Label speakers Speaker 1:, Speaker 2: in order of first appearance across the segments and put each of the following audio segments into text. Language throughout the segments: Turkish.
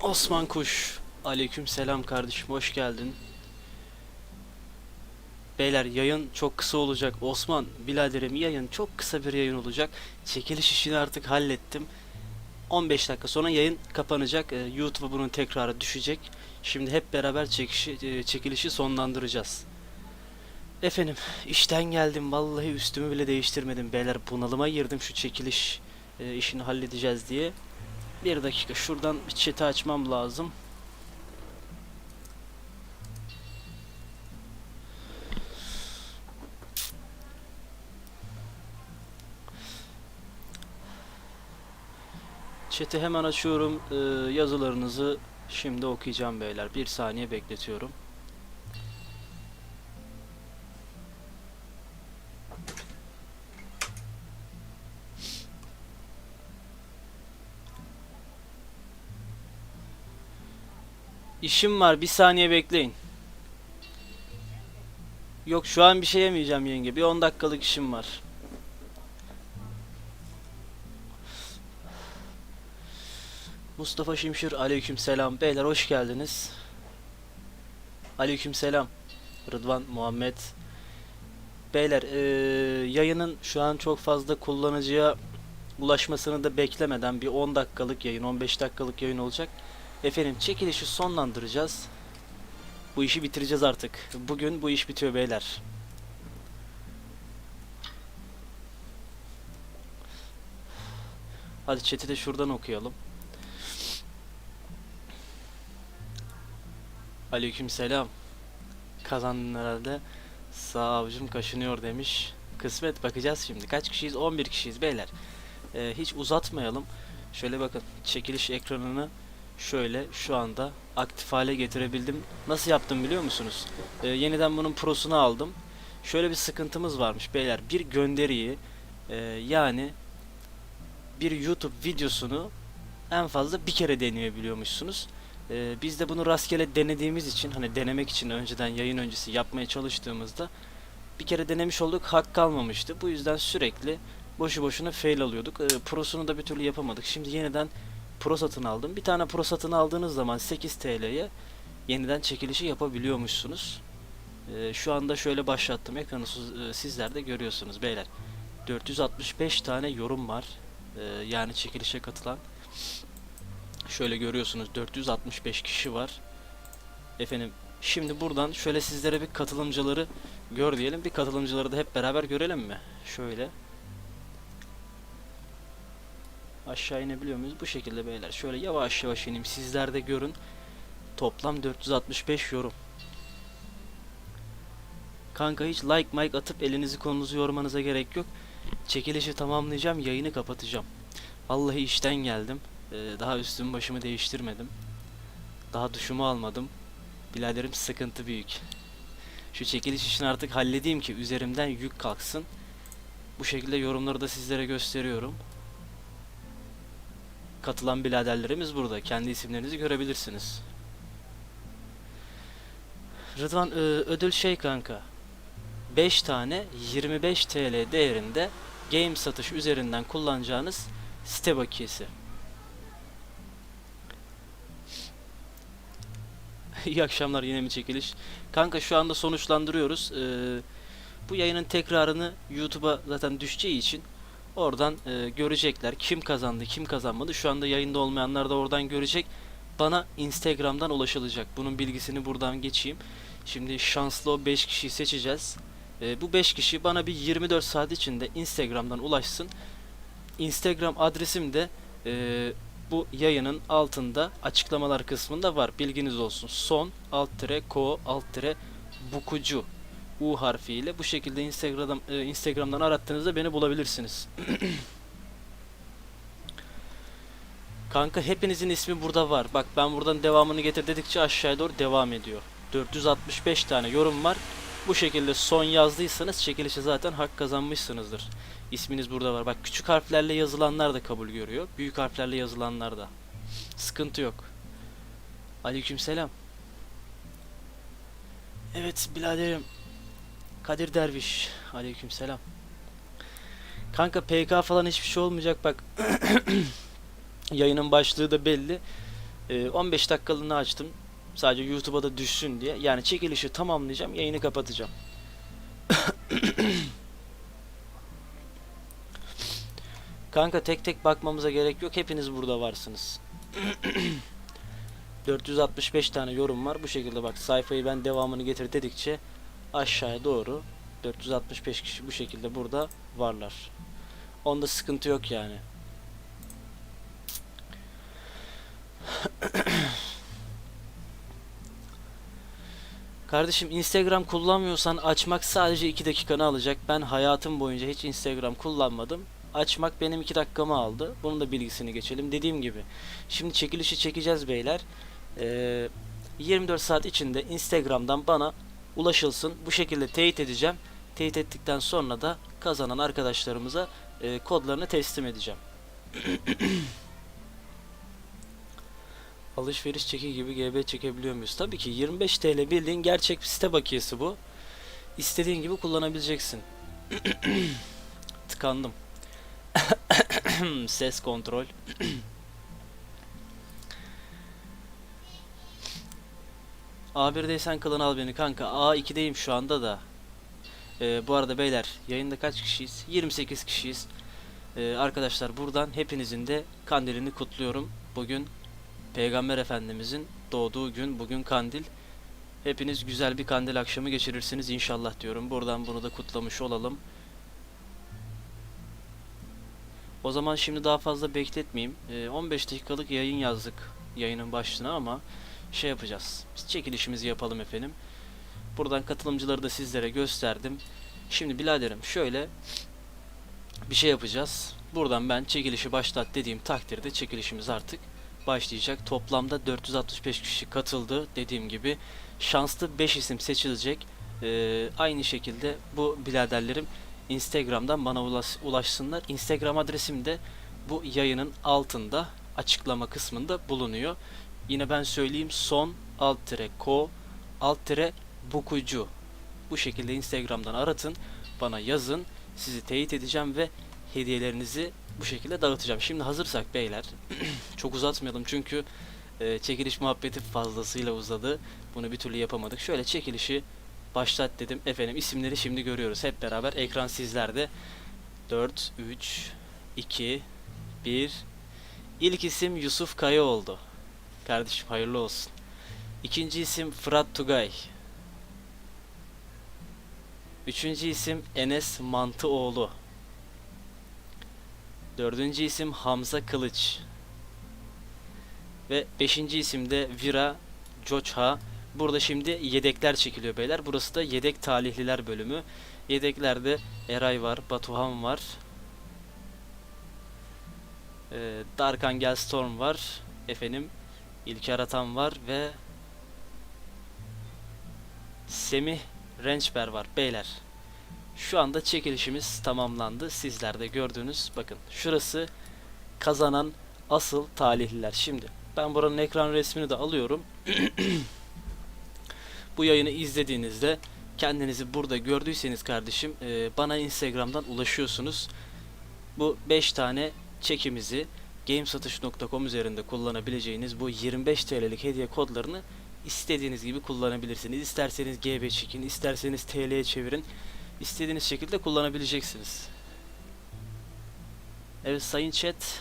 Speaker 1: Osman Kuş. Aleyküm selam kardeşim hoş geldin. Beyler yayın çok kısa olacak. Osman biraderim yayın çok kısa bir yayın olacak. Çekiliş işini artık hallettim. 15 dakika sonra yayın kapanacak. Ee, YouTube'a bunun tekrarı düşecek. Şimdi hep beraber çekişi, e, çekilişi sonlandıracağız. Efendim işten geldim vallahi üstümü bile değiştirmedim beyler bunalıma girdim şu çekiliş e, işini halledeceğiz diye. Bir dakika şuradan chat'i açmam lazım. Chat'i hemen açıyorum. Ee, yazılarınızı şimdi okuyacağım beyler. Bir saniye bekletiyorum. İşim var. Bir saniye bekleyin. Yok şu an bir şey yemeyeceğim yenge. Bir 10 dakikalık işim var. Mustafa Şimşir aleyküm selam. Beyler hoş geldiniz. Aleyküm selam. Rıdvan Muhammed. Beyler eee, yayının şu an çok fazla kullanıcıya ulaşmasını da beklemeden bir 10 dakikalık yayın, 15 dakikalık yayın olacak. Efendim çekilişi sonlandıracağız. Bu işi bitireceğiz artık. Bugün bu iş bitiyor beyler. Hadi chat'i de şuradan okuyalım. Aleykümselam. Kazandın herhalde. Sağ avucum kaşınıyor demiş. Kısmet bakacağız şimdi. Kaç kişiyiz? 11 kişiyiz beyler. Ee, hiç uzatmayalım. Şöyle bakın çekiliş ekranını şöyle şu anda aktif hale getirebildim. Nasıl yaptım biliyor musunuz? Ee, yeniden bunun prosunu aldım. Şöyle bir sıkıntımız varmış beyler. Bir gönderiyi e, yani bir YouTube videosunu en fazla bir kere deneyebiliyormuşsunuz. Ee, biz de bunu rastgele denediğimiz için hani denemek için önceden yayın öncesi yapmaya çalıştığımızda bir kere denemiş olduk hak kalmamıştı. Bu yüzden sürekli boşu boşuna fail alıyorduk. Ee, prosunu da bir türlü yapamadık. Şimdi yeniden pro satın aldım. Bir tane pro satın aldığınız zaman 8 TL'ye yeniden çekilişi yapabiliyormuşsunuz. Ee, şu anda şöyle başlattım ekranı e, sizler de görüyorsunuz beyler. 465 tane yorum var. Ee, yani çekilişe katılan. Şöyle görüyorsunuz 465 kişi var. Efendim şimdi buradan şöyle sizlere bir katılımcıları gör diyelim. Bir katılımcıları da hep beraber görelim mi? Şöyle. Aşağı inebiliyor muyuz? Bu şekilde beyler. Şöyle yavaş yavaş ineyim. Sizler de görün. Toplam 465 yorum. Kanka hiç like mike atıp elinizi kolunuzu yormanıza gerek yok. Çekilişi tamamlayacağım. Yayını kapatacağım. Vallahi işten geldim. Ee, daha üstümü başımı değiştirmedim. Daha duşumu almadım. Biladerim sıkıntı büyük. Şu çekiliş işini artık halledeyim ki üzerimden yük kalksın. Bu şekilde yorumları da sizlere gösteriyorum. Katılan biraderlerimiz burada. Kendi isimlerinizi görebilirsiniz. Rıdvan ö, ödül şey kanka. 5 tane 25 TL değerinde game satış üzerinden kullanacağınız site bakiyesi. İyi akşamlar yine mi çekiliş? Kanka şu anda sonuçlandırıyoruz. Ee, bu yayının tekrarını YouTube'a zaten düşeceği için oradan e, görecekler. Kim kazandı, kim kazanmadı. Şu anda yayında olmayanlar da oradan görecek. Bana Instagram'dan ulaşılacak. Bunun bilgisini buradan geçeyim. Şimdi şanslı o 5 kişiyi seçeceğiz. Ee, bu 5 kişi bana bir 24 saat içinde Instagram'dan ulaşsın. Instagram adresim de e, bu yayının altında açıklamalar kısmında var. Bilginiz olsun. Son alt tire ko alt tire bukucu U harfiyle bu şekilde Instagram e, Instagram'dan arattığınızda beni bulabilirsiniz. Kanka hepinizin ismi burada var. Bak ben buradan devamını getir dedikçe aşağıya doğru devam ediyor. 465 tane yorum var. Bu şekilde son yazdıysanız çekilişe zaten hak kazanmışsınızdır. İsminiz burada var. Bak küçük harflerle yazılanlar da kabul görüyor. Büyük harflerle yazılanlar da. Sıkıntı yok. Aleykümselam. Evet biraderim. Kadir Derviş. Aleykümselam. Kanka PK falan hiçbir şey olmayacak bak. Yayının başlığı da belli. Ee, 15 dakikalığını açtım. Sadece YouTube'a da düşsün diye. Yani çekilişi tamamlayacağım, yayını kapatacağım. Kanka tek tek bakmamıza gerek yok. Hepiniz burada varsınız. 465 tane yorum var. Bu şekilde bak sayfayı ben devamını getir dedikçe aşağıya doğru 465 kişi bu şekilde burada varlar. Onda sıkıntı yok yani. Kardeşim Instagram kullanmıyorsan açmak sadece 2 dakikanı alacak. Ben hayatım boyunca hiç Instagram kullanmadım. Açmak benim 2 dakikamı aldı. Bunun da bilgisini geçelim. Dediğim gibi. Şimdi çekilişi çekeceğiz beyler. Ee, 24 saat içinde Instagram'dan bana ulaşılsın. Bu şekilde teyit edeceğim. Teyit ettikten sonra da kazanan arkadaşlarımıza e, kodlarını teslim edeceğim. Alışveriş çeki gibi GB çekebiliyor muyuz? Tabii ki 25 TL bildiğin gerçek site bakiyesi bu. İstediğin gibi kullanabileceksin. Tıkandım. Ses kontrol. A1'deysen kılın al beni kanka. A2'deyim şu anda da. Ee, bu arada beyler yayında kaç kişiyiz? 28 kişiyiz. Ee, arkadaşlar buradan hepinizin de kandilini kutluyorum. Bugün Peygamber Efendimizin doğduğu gün bugün kandil. Hepiniz güzel bir kandil akşamı geçirirsiniz inşallah diyorum. Buradan bunu da kutlamış olalım. O zaman şimdi daha fazla bekletmeyeyim. Ee, 15 dakikalık yayın yazdık yayının başlığına ama şey yapacağız. Biz çekilişimizi yapalım efendim. Buradan katılımcıları da sizlere gösterdim. Şimdi biraderim şöyle bir şey yapacağız. Buradan ben çekilişi başlat dediğim takdirde çekilişimiz artık başlayacak. Toplamda 465 kişi katıldı. Dediğim gibi şanslı 5 isim seçilecek. Ee, aynı şekilde bu biraderlerim Instagram'dan bana ulaş, ulaşsınlar. Instagram adresim de bu yayının altında açıklama kısmında bulunuyor. Yine ben söyleyeyim son alt tire ko alt tire bukucu. Bu şekilde Instagram'dan aratın. Bana yazın. Sizi teyit edeceğim ve hediyelerinizi bu şekilde dağıtacağım. Şimdi hazırsak beyler çok uzatmayalım çünkü e, çekiliş muhabbeti fazlasıyla uzadı. Bunu bir türlü yapamadık. Şöyle çekilişi başlat dedim. Efendim isimleri şimdi görüyoruz. Hep beraber ekran sizlerde. 4, 3, 2, 1. İlk isim Yusuf Kaya oldu. Kardeşim hayırlı olsun. İkinci isim Fırat Tugay. Üçüncü isim Enes Mantıoğlu. Dördüncü isim Hamza Kılıç. Ve beşinci isim de Vira Coçha. Burada şimdi yedekler çekiliyor beyler. Burası da yedek talihliler bölümü. Yedeklerde Eray var, Batuhan var. Ee, Dark Angel Storm var. Efendim İlker Atan var ve Semih Rençber var beyler. Şu anda çekilişimiz tamamlandı. Sizler de gördünüz. Bakın şurası kazanan asıl talihliler. Şimdi ben buranın ekran resmini de alıyorum. Bu yayını izlediğinizde kendinizi burada gördüyseniz kardeşim e, bana Instagram'dan ulaşıyorsunuz. Bu 5 tane çekimizi gamesatış.com üzerinde kullanabileceğiniz bu 25 TL'lik hediye kodlarını istediğiniz gibi kullanabilirsiniz. İsterseniz GB çekin, isterseniz TL'ye çevirin. İstediğiniz şekilde kullanabileceksiniz. Evet sayın chat.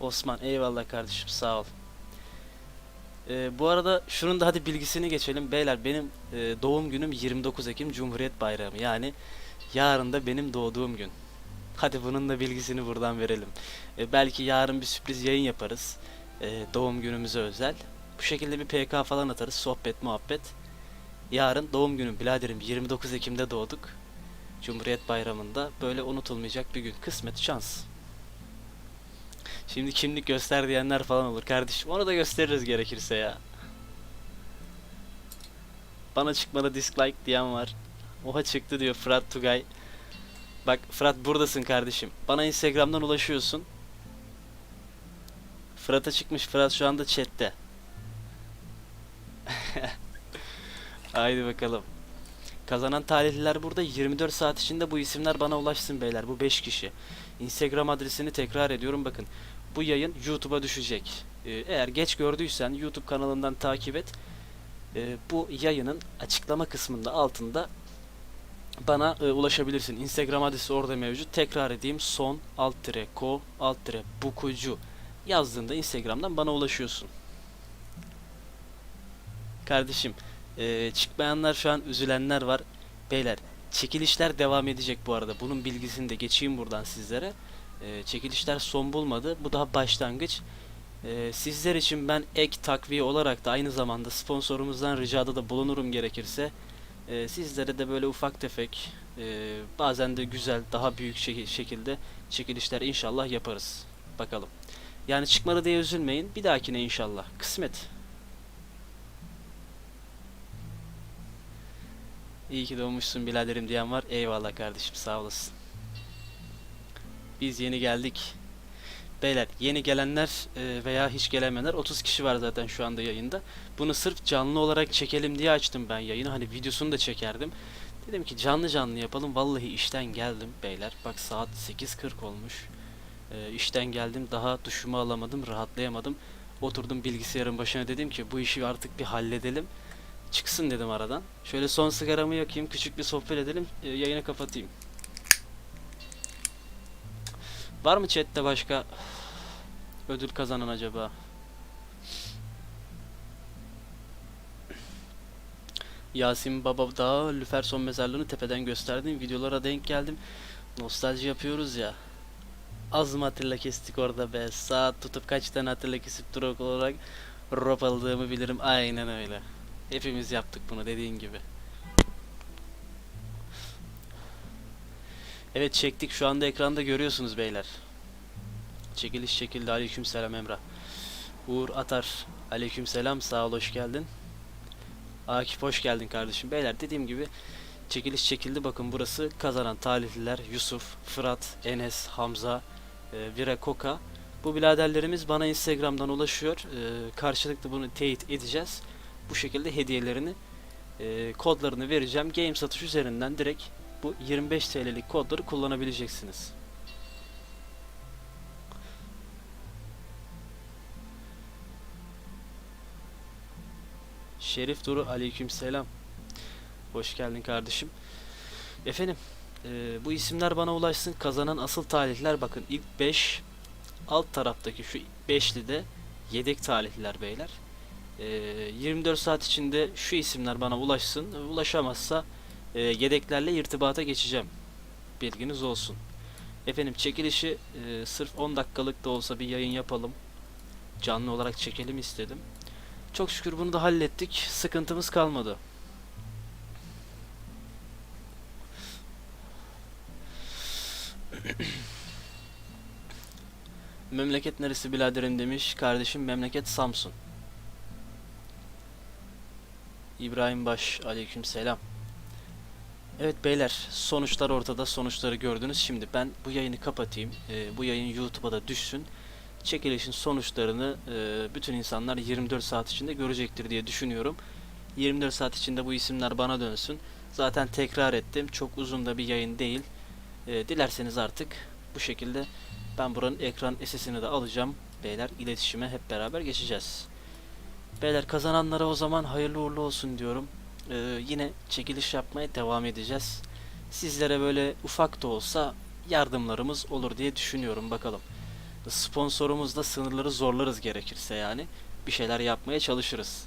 Speaker 1: Osman eyvallah kardeşim sağ ol. Ee, bu arada şunun da hadi bilgisini geçelim. Beyler benim e, doğum günüm 29 Ekim Cumhuriyet Bayramı. Yani yarın da benim doğduğum gün. Hadi bunun da bilgisini buradan verelim. E, belki yarın bir sürpriz yayın yaparız. E, doğum günümüze özel. Bu şekilde bir PK falan atarız. Sohbet, muhabbet. Yarın doğum günüm biraderim 29 Ekim'de doğduk. Cumhuriyet Bayramı'nda böyle unutulmayacak bir gün. Kısmet, şans. Şimdi kimlik göster diyenler falan olur kardeşim. Onu da gösteririz gerekirse ya. Bana çıkmadı dislike diyen var. Oha çıktı diyor Fırat Tugay. Bak Fırat buradasın kardeşim. Bana Instagram'dan ulaşıyorsun. Fırat'a çıkmış. Fırat şu anda chatte. Haydi bakalım. Kazanan talihliler burada 24 saat içinde bu isimler bana ulaşsın beyler. Bu 5 kişi. Instagram adresini tekrar ediyorum bakın. Bu yayın YouTube'a düşecek. Ee, eğer geç gördüysen YouTube kanalından takip et. Ee, bu yayının açıklama kısmında altında bana e, ulaşabilirsin. Instagram adresi orada mevcut. Tekrar edeyim. Son alt tire ko alt tire bukucu yazdığında Instagram'dan bana ulaşıyorsun. Kardeşim e, çıkmayanlar şu an üzülenler var. Beyler çekilişler devam edecek bu arada. Bunun bilgisini de geçeyim buradan sizlere. E, çekilişler son bulmadı. Bu daha başlangıç. E, sizler için ben ek takviye olarak da aynı zamanda sponsorumuzdan ricada da bulunurum gerekirse. E, sizlere de böyle ufak tefek e, bazen de güzel daha büyük şek- şekilde çekilişler inşallah yaparız. Bakalım. Yani çıkmadı diye üzülmeyin. Bir dahakine inşallah. Kısmet. İyi ki doğmuşsun biraderim diyen var. Eyvallah kardeşim sağ olasın. Biz yeni geldik. Beyler yeni gelenler e, veya hiç gelemeyenler 30 kişi var zaten şu anda yayında. Bunu sırf canlı olarak çekelim diye açtım ben yayını. Hani videosunu da çekerdim. Dedim ki canlı canlı yapalım. Vallahi işten geldim beyler. Bak saat 8.40 olmuş. E, işten geldim. Daha duşumu alamadım. Rahatlayamadım. Oturdum bilgisayarın başına dedim ki bu işi artık bir halledelim. Çıksın dedim aradan. Şöyle son sigaramı yakayım. Küçük bir sohbet edelim. e, yayını kapatayım. Var mı chatte başka ödül kazanan acaba? Yasin Baba Dağı, Lüferson mezarlığını tepeden gösterdiğim videolara denk geldim. Nostalji yapıyoruz ya. Az mı hatırla kestik orada be. Saat tutup kaç tane hatırla kesip durak olarak rop aldığımı bilirim. Aynen öyle. Hepimiz yaptık bunu dediğin gibi. Evet çektik şu anda ekranda görüyorsunuz beyler. Çekiliş çekildi. Aleykümselam Emrah. Uğur Atar. Aleykümselam. Sağ ol hoş geldin. Akif hoş geldin kardeşim. Beyler dediğim gibi çekiliş çekildi. Bakın burası kazanan talihliler Yusuf, Fırat, Enes, Hamza, e, Vira Koka. Bu biraderlerimiz bana Instagram'dan ulaşıyor. E, karşılıklı bunu teyit edeceğiz. Bu şekilde hediyelerini e, kodlarını vereceğim. Game satış üzerinden direkt bu 25 TL'lik kodları kullanabileceksiniz. Şerif Duru aleykümselam. Hoş geldin kardeşim. Efendim e, bu isimler bana ulaşsın. Kazanan asıl talihler bakın ilk 5 alt taraftaki şu beşli de yedek talihliler beyler. E, 24 saat içinde şu isimler bana ulaşsın. Ulaşamazsa e, yedeklerle irtibata geçeceğim. Bilginiz olsun. Efendim çekilişi e, sırf 10 dakikalık da olsa bir yayın yapalım. Canlı olarak çekelim istedim. Çok şükür bunu da hallettik. Sıkıntımız kalmadı. Memleket neresi biraderim demiş. Kardeşim memleket Samsun. İbrahim Baş aleyküm selam. Evet beyler sonuçlar ortada sonuçları gördünüz. Şimdi ben bu yayını kapatayım. Ee, bu yayın YouTube'a da düşsün. Çekilişin sonuçlarını e, bütün insanlar 24 saat içinde görecektir diye düşünüyorum. 24 saat içinde bu isimler bana dönsün. Zaten tekrar ettim. Çok uzun da bir yayın değil. E, dilerseniz artık bu şekilde ben buranın ekran SS'ini de alacağım. Beyler iletişime hep beraber geçeceğiz. Beyler kazananlara o zaman hayırlı uğurlu olsun diyorum. Ee, yine çekiliş yapmaya devam edeceğiz. Sizlere böyle ufak da olsa yardımlarımız olur diye düşünüyorum bakalım. Sponsorumuzla sınırları zorlarız gerekirse yani. Bir şeyler yapmaya çalışırız.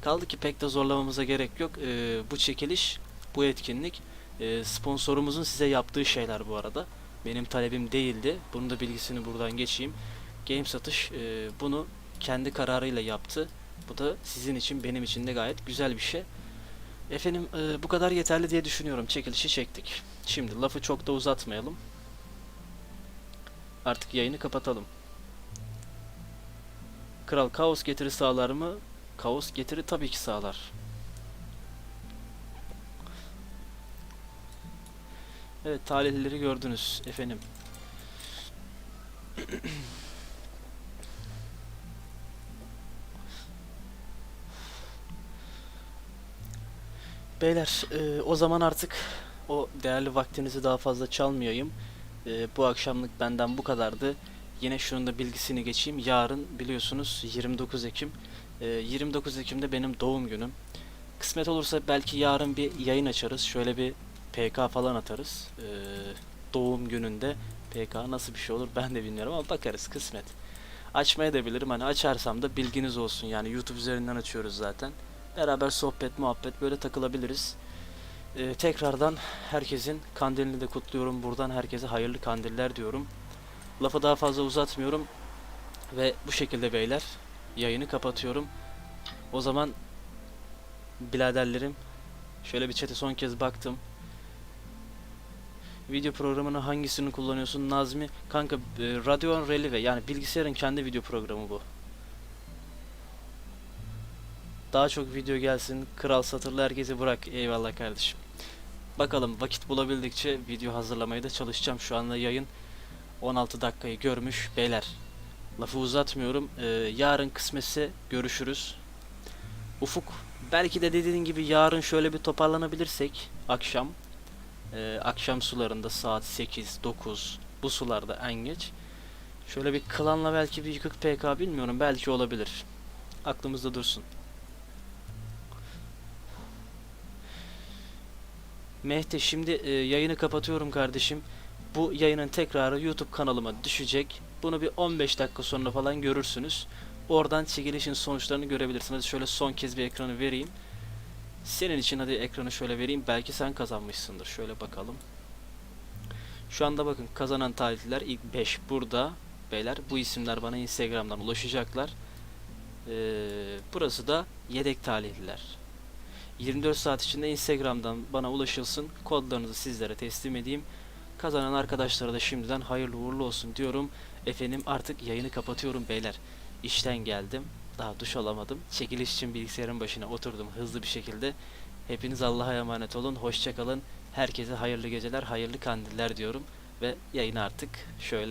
Speaker 1: Kaldı ki pek de zorlamamıza gerek yok. Ee, bu çekiliş, bu etkinlik e, sponsorumuzun size yaptığı şeyler bu arada. Benim talebim değildi. Bunun da bilgisini buradan geçeyim. Game Satış e, bunu kendi kararıyla yaptı. Bu da sizin için benim için de gayet güzel bir şey. Efendim e, bu kadar yeterli diye düşünüyorum. Çekilişi çektik. Şimdi lafı çok da uzatmayalım. Artık yayını kapatalım. Kral kaos getiri sağlar mı? Kaos getiri tabii ki sağlar. Evet talihlileri gördünüz efendim. Beyler e, o zaman artık o değerli vaktinizi daha fazla çalmayayım. E, bu akşamlık benden bu kadardı. Yine şunun da bilgisini geçeyim. Yarın biliyorsunuz 29 Ekim. E, 29 Ekim'de benim doğum günüm. Kısmet olursa belki yarın bir yayın açarız. Şöyle bir PK falan atarız. E, doğum gününde PK nasıl bir şey olur ben de bilmiyorum ama bakarız kısmet. Açmaya da bilirim. Hani açarsam da bilginiz olsun. Yani YouTube üzerinden açıyoruz zaten. Beraber sohbet, muhabbet böyle takılabiliriz. Ee, tekrardan herkesin kandilini de kutluyorum. Buradan herkese hayırlı kandiller diyorum. Lafı daha fazla uzatmıyorum. Ve bu şekilde beyler yayını kapatıyorum. O zaman biraderlerim şöyle bir chat'e son kez baktım. Video programını hangisini kullanıyorsun Nazmi? Kanka e, Radeon Relive yani bilgisayarın kendi video programı bu. Daha çok video gelsin. Kral satırlı herkesi bırak. Eyvallah kardeşim. Bakalım vakit bulabildikçe video hazırlamaya da çalışacağım. Şu anda yayın 16 dakikayı görmüş. Beyler lafı uzatmıyorum. Ee, yarın kısmetse görüşürüz. Ufuk belki de dediğin gibi yarın şöyle bir toparlanabilirsek akşam e, akşam sularında saat 8-9 bu sularda en geç. Şöyle bir klanla belki bir yıkık PK bilmiyorum belki olabilir. Aklımızda dursun. Mehdi şimdi e, yayını kapatıyorum kardeşim. Bu yayının tekrarı YouTube kanalıma düşecek. Bunu bir 15 dakika sonra falan görürsünüz. Oradan çekilişin sonuçlarını görebilirsiniz. Şöyle son kez bir ekranı vereyim. Senin için hadi ekranı şöyle vereyim. Belki sen kazanmışsındır. Şöyle bakalım. Şu anda bakın kazanan talihliler ilk 5 burada. Beyler bu isimler bana Instagram'dan ulaşacaklar. Ee, burası da yedek talihliler. 24 saat içinde Instagram'dan bana ulaşılsın. Kodlarınızı sizlere teslim edeyim. Kazanan arkadaşlara da şimdiden hayırlı uğurlu olsun diyorum. Efendim artık yayını kapatıyorum beyler. İşten geldim. Daha duş alamadım. Çekiliş için bilgisayarın başına oturdum hızlı bir şekilde. Hepiniz Allah'a emanet olun. Hoşçakalın. Herkese hayırlı geceler, hayırlı kandiller diyorum. Ve yayını artık şöyle